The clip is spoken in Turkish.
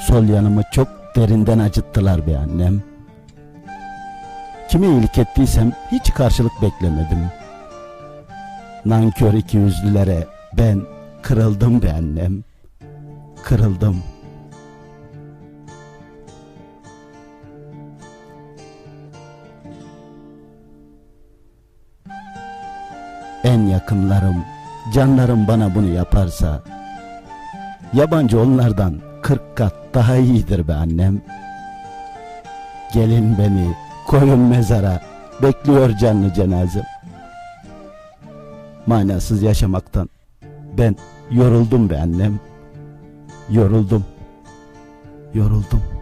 Sol yanımı çok derinden acıttılar be annem. Kime iyilik ettiysem hiç karşılık beklemedim. Nankör iki yüzlülere ben kırıldım be annem. Kırıldım. En yakınlarım, canlarım bana bunu yaparsa Yabancı onlardan kırk kat daha iyidir be annem. Gelin beni koyun mezara bekliyor canlı cenazem. Manasız yaşamaktan ben yoruldum be annem. Yoruldum. Yoruldum.